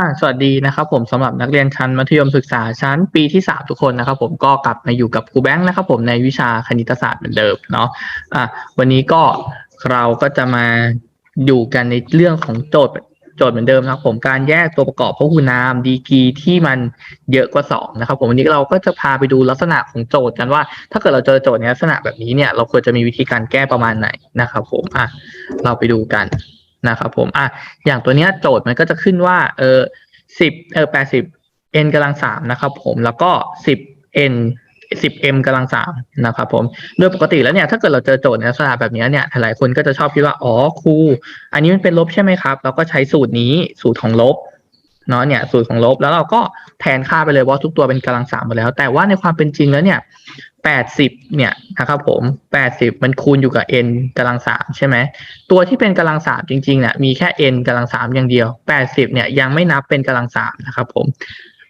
อ่าสวัสดีนะครับผมสำหรับนักเรียนชั้นมัธยมศึกษาชั้นปีที่สามทุกคนนะครับ ผมก็กลับมาอยู่กับครูแบงค์นะครับ ผมในวิชาคณิตศาสตร์เหมือนเดิมเนาะอะวันนี้ก็เราก็จะมาอยู่กันในเรื่องของโจทย์โจทย์เหมือนเดิมนะครับผมการแยกตัวประกอบพหุนามดีกรีที่มันเยอะกว่าสองนะครับผมวันนี้เราก็จะพาไปดูลักษณะของโจทย์กันว่า ถ้าเกิดเราเจอโจทย์ในลักษณะแบบนี้เนี่ย เราควรจะมีวิธีการแก้ประมาณไหนนะครับผมอะเราไปดูกัน นะครับผมอะอย่างตัวเนี้ยโจทย์มันก็จะขึ้นว่าเออสิบเออแปดสิบ n กำลังสามนะครับผมแล้วก็สิบ n สิบ m กำลังสามนะครับผมโดยปกติแล้วเนี่ยถ้าเกิดเราเจอโจทย์ในลักษณะแบบนี้เนี่ยหลายคนก็จะชอบคิดว่า อ๋อครู อันนี้มันเป็นลบใช่ไหมครับ เราก็ใช้สูตรนี้สูตรของลบ เนาะเนี่ยสูตรของลบแล้วเราก็แทนค่าไปเลยว่าทุกตัวเป็นกำลังสามหมดแล้ว แต่ว่าในความเป็นจริงแล้วเนี่ยแปดสิบเนี่ยนะครับผมแปดสิบมันคูณอยู่กับ n กำลังสามใช่ไหมตัวที่เป็นกำลังสามจริงๆเนี่ยมีแค่ n กำลังสามอย่างเดียว80เนี่ยยังไม่นับเป็นกำลังสามนะครับผม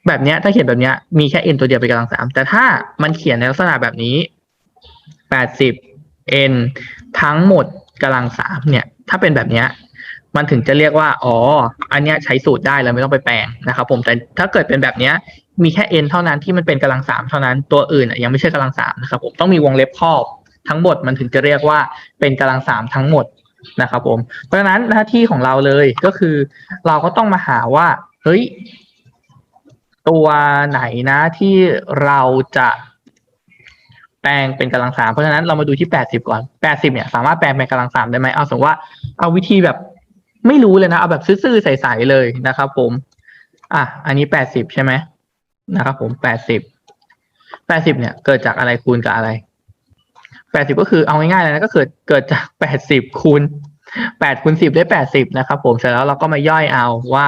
แบบเนี้ยถ้าเขียนแบบเนี้ยมีแค่ n ตัวเดียวเป็นกำลังสามแต่ถ้ามันเขียนในลักษณะแบบนี้80 n ทั้งหมดกำลังสามเนี่ย ถ้าเป็นแบบเนี้ย มันถึงจะเรียกว่า อ๋อ อันเนี้ยใช้สูตรได้แล้วไม่ต้องไปแปลงนะครับผม แต่ถ้าเกิดเป็นแบบเนี้ย มีแค่ n เท่านั้นที่มันเป็นกำลังสามเท่านั้น ตัวอื่นอะยังไม่ใช่กำลังสามนะครับผม ต้องมีวงเล็บครอบทั้งหมดมันถึงจะเรียกว่าเป็นกำลังสามทั้งหมดนะครับผม เพราะฉะนั้นหน้าที่ของเราเลยก็คือ เราก็ต้องมาหาว่า เฮ้ย ตัวไหนนะที่เราจะแปลงเป็นกำลังสามเพราะฉะนั้นเรามาดูที่แปดสิบก่อนแปดสิบเนี่ยสามารถแปลงเป็นกำลังสามได้ไหมเอาสมมติว่าเอาวิธีแบบ ไม่รู้เลยนะเอาแบบซื่อๆใสๆเลยนะครับ ผม อะอันนี้แปดสิบใช่ไหมนะครับ ผมแปดสิบแปดสิบเนี่ย เกิดจากอะไรคูณกับอะไรแปดสิบก็คือเอาง่ายๆเลยนะก็เกิดเกิดจากแปดสิบคูณแปดคูณสิบได้แปดสิบนะครับ ผมเสร็จแล้วเราก็มาย่อยเอาว่า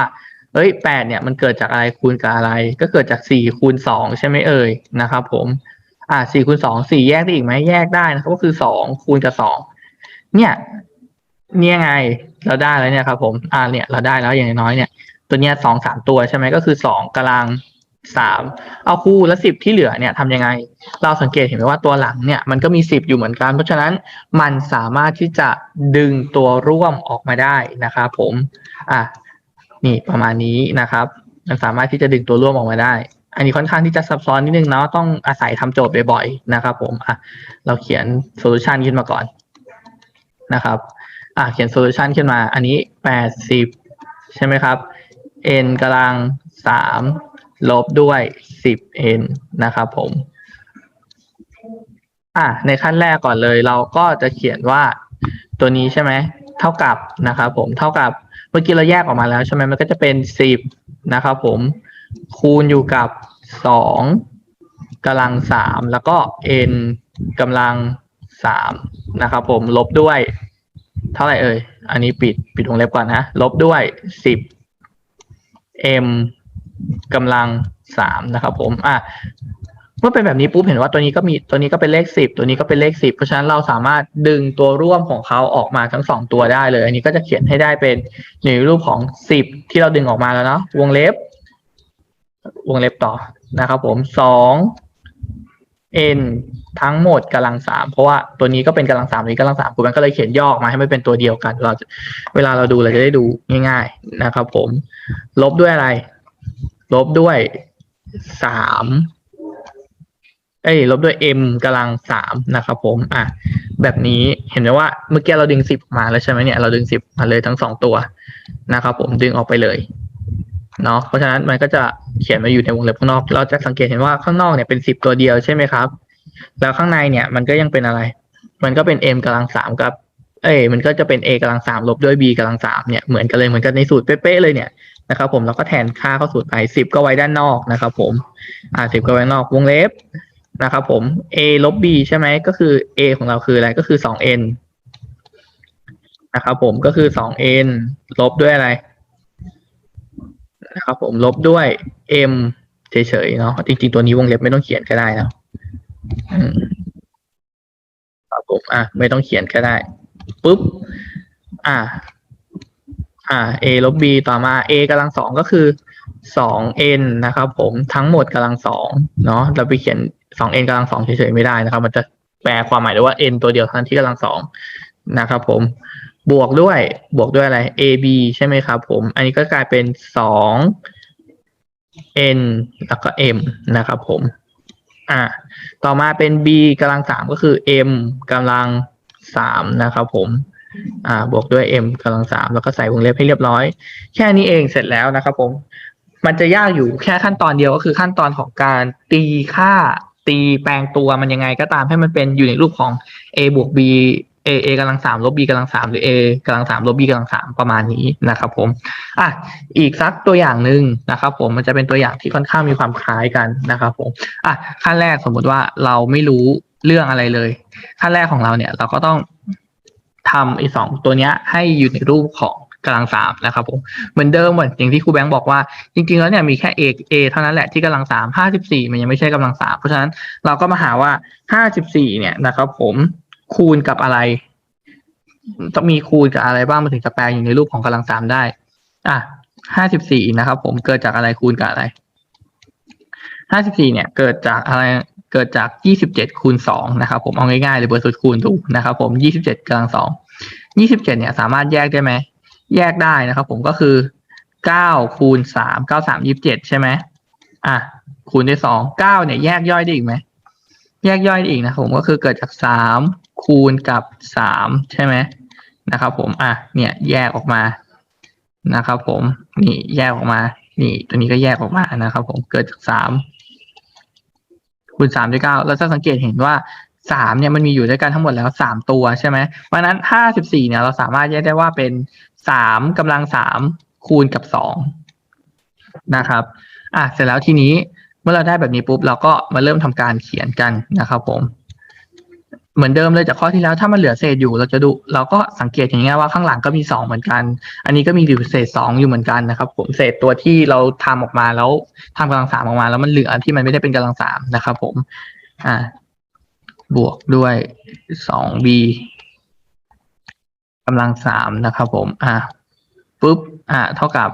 เอ้ยแปดเนี่ยมันเกิดจากอะไรคูณกับอะไร ก็เกิดจากสี่คูณสองใช่ไหมเอ่ยนะครับ ผมอ่าสี่คูณสองสี่แยกได้อีกไหมแยกได้นะครับ ก็คือสองคูณกับสองเนี่ย เนี่ยไง เราได้แล้วเนี่ยครับผมอ่าเนี่ยเราได้แล้วอย่างน้อยเนี่ย ตัวเนี้ยสองสามตัวใช่ไหมก็คือสองกำลังสามเอาคู่แล้วสิบที่เหลือเนี่ยทำยังไง เราสังเกตเห็นไหมว่าตัวหลังเนี่ยมันก็มีสิบอยู่เหมือนกัน เพราะฉะนั้นมันสามารถที่จะดึงตัวร่วมออกมาได้นะครับผมอะนี่ประมาณนี้นะครับ มันสามารถที่จะดึงตัวร่วมออกมาได้ อันนี้ค่อนข้างที่จะซับซ้อนนิดนึงเนาะต้องอาศัยทำโจทย์บ่อยๆนะครับ ผมอะเราเขียนโซลูชันขึ้นมาก่อนนะครับ อะเขียนโซลูชันขึ้นมา อันนี้แปดสิบใช่ไหมครับ n กำลังสามลบด้วยสิบ n นะครับผม อะในขั้นแรกก่อนเลย เราก็จะเขียนว่าตัวนี้ใช่ไหมเท่ากับนะครับผมเท่ากับเมื่อกี้เราแยกออกมาแล้วใช่ไหมมันก็จะเป็นสิบนะครับผมคูณอยู่กับสองกำลังสามแล้วก็ n กำลังสามนะครับผมลบด้วย เท่าไหร่เอ่ย อันนี้ปิดปิดวงเล็บก่อนนะ ลบด้วยสิบ m กำลังสามนะครับผม อะ เมื่อเป็นแบบนี้ปุ๊บเห็นว่าตัวนี้ก็มีตัวนี้ก็เป็นเลขสิบตัวนี้ก็เป็นเลขสิบเพราะฉะนั้นเราสามารถดึงตัวร่วมของเขาออกมาทั้งสองตัวได้เลย อันนี้ก็จะเขียนให้ได้เป็นในรูปของสิบที่เราดึงออกมาแล้วเนาะวงเล็บ วงเล็บต่อนะครับผมสอง n ทั้งหมดกำลังสามเพราะว่าตัวนี้ก็เป็นกำลังสามนี้กำลังสามคุณมันก็เลยเขียนย่อออกมาให้มันเป็นตัวเดียวกัน เราเวลาเราดูเราจะได้ดูง่าย ๆนะครับ ผม ลบด้วยอะไร ลบด้วยสามเอ้ยลบด้วย m กำลังสามนะครับผม อะ แบบนี้เห็นไหมว่าเมื่อกี้เราดึงสิบมาแล้วใช่ไหมเนี่ย เราดึงสิบมาเลยทั้งสองตัวนะครับผมดึงออกไปเลย เนาะเพราะฉะนั้นมันก็จะเขียนมาอยู่ในวงเล็บข้างนอก เราจะสังเกตเห็นว่าข้างนอกเนี่ยเป็นสิบตัวเดียวใช่ไหมครับ แล้วข้างในเนี่ยมันก็ยังเป็นอะไร มันก็เป็น m กำลังสามกับ เอ้ยมันก็จะเป็น a กำลังสามลบด้วย b กำลังสามเนี่ยเหมือนกันเลยเหมือนกันในสูตรเป๊ะๆเลยเนี่ยนะครับผมเราก็แทนค่าเข้าสูตรไปสิบก็ไว้ด้านนอกนะครับ ผมอ่าสิบก็ไว้นอกวงเล็บนะครับผม a ลบ b ใช่ไหมก็คือ a ของเราคืออะไรก็คือสอง n นะครับผมก็คือสอง n ลบด้วยอะไร นะครับผมลบด้วย m เฉยๆเนาะจริงๆตัวนี้วงเล็บไม่ต้องเขียนก็ได้นะครับผมอะไม่ต้องเขียนก็ได้ปุ๊บอะอ่า a ลบ b ต่อมา a กำลังสองก็คือสอง n นะครับผมทั้งหมดกำลังสองเนาะเราไปเขียนสอง n กำลังสองเฉยๆไม่ได้นะครับ มันจะแปลความหมายได้ว่า n ตัวเดียวเท่านั้นที่กำลังสองนะครับผม บวกด้วย บวกด้วยอะไร a b ใช่ไหมครับผม อันนี้ก็กลายเป็นสอง n แล้วก็ m นะครับผม อ่าต่อมาเป็น b กำลังสามก็คือ m กำลังสามนะครับผม อ่า บวกด้วย m กำลังสามแล้วก็ใส่วงเล็บให้เรียบร้อย แค่นี้เองเสร็จแล้วนะครับผม มันจะยากอยู่แค่ขั้นตอนเดียวก็คือขั้นตอนของการตีค่าตีแปลงตัวมันยังไงก็ตามให้มันเป็นอยู่ในรูปของ a บวก b a a กำลังสามลบ b กำลังสามหรือ a กำลังสามลบ b กำลังสามประมาณนี้นะครับผมอะอีกสักตัวอย่างหนึ่งนะครับผมมันจะเป็นตัวอย่างที่ค่อนข้างมีความคล้ายกันนะครับผมอะขั้นแรกสมมุติว่าเราไม่รู้เรื่องอะไรเลย ขั้นแรกของเราเนี่ยเราก็ต้องทำไอ้สองตัวเนี้ยให้อยู่ในรูปของกำลังสามนะครับผมเหมือนเดิมเหมือนอย่างที่ครูแบงค์บอกว่าจริง ๆ แล้วเนี่ยมีแค่ a a เท่านั้นแหละที่กำลังสามห้าสิบสี่มันยังไม่ใช่กำลังสามเพราะฉะนั้นเราก็มาหาว่าห้าสิบสี่เนี่ยนะครับผม คูณกับอะไร ต้องมีคูณกับอะไรบ้างมันถึงจะแปลอยู่ในรูปของกำลังสามได้ อะห้าสิบสี่นะครับ ผมเกิดจากอะไรคูณกับอะไรห้าสิบสี่เนี่ย เกิดจากอะไรเกิดจากยี่สิบเจ็ดคูณสองนะครับ ผมเอาง่ายๆเลยเบอร์สุดคูณดูนะครับ ผมยี่สิบเจ็ดกำลังสองยี่สิบเจ็ดเนี่ยสามารถแยกได้ไหมแยกได้นะครับ ผมก็คือเก้าคูณสามเก้าสามยี่สิบเจ็ดใช่ไหมอะคูณด้วยสองเก้าเนี่ยแยกย่อยได้อีกไหมแยกย่อยได้อีกนะผมก็คือเกิดจากสาม คูณกับสามใช่ไหมนะครับผมอะเนี่ยแยกออกมานะครับผมนี่แยกออกมา นี่ตัวนี้ก็แยกออกมานะครับผมเกิดจากสามคูณสามด้วยเก้าเราจะสังเกตเห็นว่าสามเนี่ยมันมีอยู่ด้วยกันทั้งหมดแล้วสามตัวใช่ไหมเพราะนั้นห้าสิบสี่เนี่ยเราสามารถแยกได้ว่าเป็นสามกำลังสามคูณกับสองนะครับอะเสร็จแล้วทีนี้เมื่อเราได้แบบนี้ปุ๊บเราก็มาเริ่มทำการเขียนกันนะครับผม เหมือนเดิมเลยจากข้อที่แล้วถ้ามันเหลือเศษอยู่เราจะดู เราก็สังเกตอย่างเงี้ยว่าข้างหลังก็มีสองเหมือนกัน อันนี้ก็มีอยู่เศษสองอยู่เหมือนกันนะครับ ผมเศษตัวที่เราทำออกมาแล้วทำกำลังสามออกมา แล้วมันเหลือที่มันไม่ได้เป็นกำลังสามนะครับ ผม อ่า บวกด้วยสอง b กำลังสามนะครับ ผม อ่าปุ๊บอ่าเท่ากับ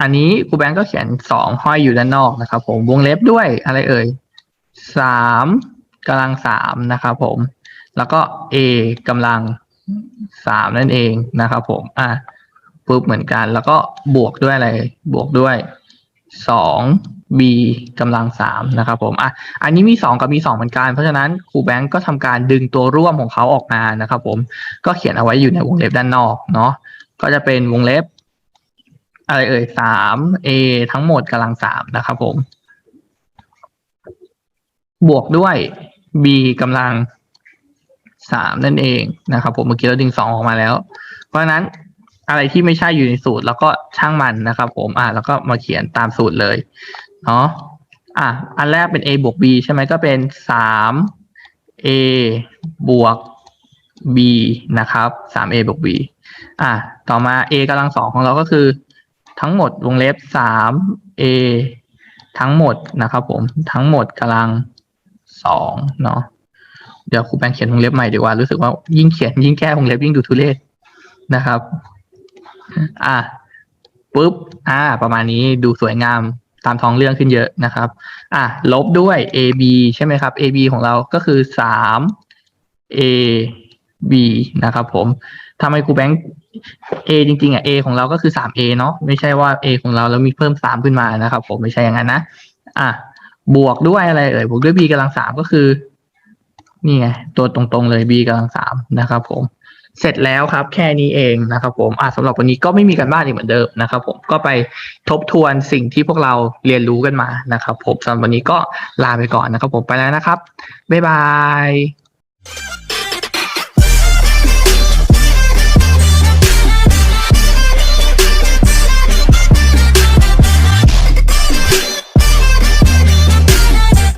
อันนี้ครูแบงก์ก็เขียนสองห้อยอยู่ด้านนอกนะครับ ผมวงเล็บด้วยอะไรเอ่ยสาม กำลังสามนะครับผม แล้วก็ a กำลังสามนั่นเองนะครับผม อะปุ๊บเหมือนกัน แล้วก็บวกด้วยอะไร บวกด้วยสอง b กำลังสามนะครับผม อะ อันนี้มีสองกับมีสองเหมือนกัน เพราะฉะนั้นครูแบงก์ก็ทำการดึงตัวร่วมของเขาออกมานะครับผม ก็เขียนเอาไว้อยู่ในวงเล็บด้านนอกเนาะ ก็จะเป็นวงเล็บ อะไรเอ่ยสาม a ทั้งหมดกำลังสามนะครับผม บวกด้วย b กำลังสามนั่นเองนะครับ ผมเมื่อกี้เราดึงสองออกมาแล้ว เพราะฉะนั้นอะไรที่ไม่ใช่อยู่ในสูตร แล้วก็ช่างมันนะครับ ผมอ่าแล้วก็มาเขียนตามสูตรเลยเนาะอะอันแรกเป็น a บวก b ใช่ไหมก็เป็นสาม a บวก b นะครับสาม a บวก b อะต่อมา a กำลังสองของเราก็คือ ทั้งหมดวงเล็บสาม a ทั้งหมดนะครับ ผมทั้งหมดกำลัง สองเนาะเดี๋ยวครูแบงค์เขียนวงเล็บใหม่ดีกว่ารู้สึกว่ายิ่งเขียนยิ่งแก้วงเล็บยิ่งดูทุเรศนะครับ อะปุ๊บอ่า ประมาณนี้ดูสวยงามตามท้องเรื่องขึ้นเยอะนะครับ อะลบด้วย a b ใช่ไหมครับ a b ของเราก็คือสาม a b นะครับผมทำไมครูแบงค์ a จริงๆอะ a ของเราก็คือสาม a เนาะไม่ใช่ว่า a ของเราแล้วมีเพิ่มสามขึ้นมานะครับ ผมไม่ใช่อย่างนั้นนะ อะ บวกด้วยอะไรเอ่ยบวกด้วย b กำลังสามก็คือนี่ไงตัวตรงๆเลย b กำลังสามนะครับ ผม เสร็จแล้วครับ แค่นี้เองนะครับ ผมอะสำหรับวันนี้ก็ไม่มีกันบ้านอีกเหมือนเดิมนะครับ ผมก็ไปทบทวนสิ่งที่พวกเราเรียนรู้กันมานะครับ ผมสำหรับวันนี้ก็ลาไปก่อนนะครับ ผมไปแล้วนะครับบ๊ายบาย